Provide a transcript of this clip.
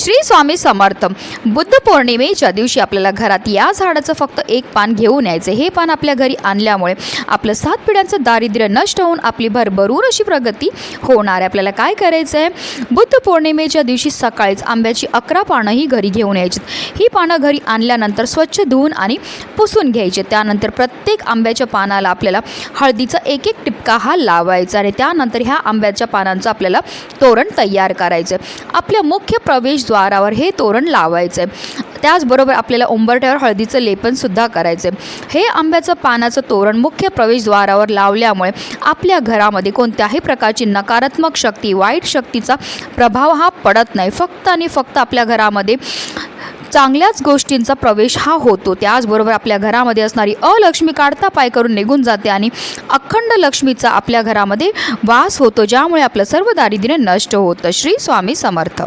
श्री स्वामी समर्थ. बुद्ध पौर्णिमेच्या दिवशी आपल्याला घरात या झाडाचं फक्त एक पान घेऊन यायचं हे पान आपल्या घरी आणल्यामुळे आपलं सात पिढ्यांचं दारिद्र्य नष्ट होऊन आपली भरभरून अशी प्रगती होणार आहे. आपल्याला काय करायचं आहे बुद्ध पौर्णिमेच्या दिवशी सकाळीच आंब्याची अकरा पानंही घरी घेऊन यायची ही पानं घरी आणल्यानंतर स्वच्छ धुवून आणि पुसून घ्यायचे. त्यानंतर प्रत्येक आंब्याच्या पानाला आपल्याला हळदीचा एक एक टिपका हा लावायचा आणि त्यानंतर ह्या आंब्याच्या पानांचं आपल्याला तोरण तयार करायचं आपल्या मुख्य प्रवेशद्वारा प्रवेशद्वारावर हे तोरण लावायचं. आहे त्याचबरोबर आपल्याला उंबरट्यावर हळदीचं लेपनसुद्धा करायचं. आहे हे आंब्याचं पानाचं तोरण मुख्य प्रवेशद्वारावर लावल्यामुळे आपल्या घरामध्ये कोणत्याही प्रकारची नकारात्मक शक्ती वाईट शक्तीचा प्रभाव हा पडत नाही. फक्त आणि फक्त आपल्या घरामध्ये चांगल्याच गोष्टींचा प्रवेश हा होतो. त्याचबरोबर आपल्या घरामध्ये असणारी अलक्ष्मी काढता पाय करून निघून जाते आणि अखंड लक्ष्मीचा आपल्या घरामध्ये वास होतो ज्यामुळे आपलं सर्व दारिद्र्य नष्ट होतं. श्री स्वामी समर्थ.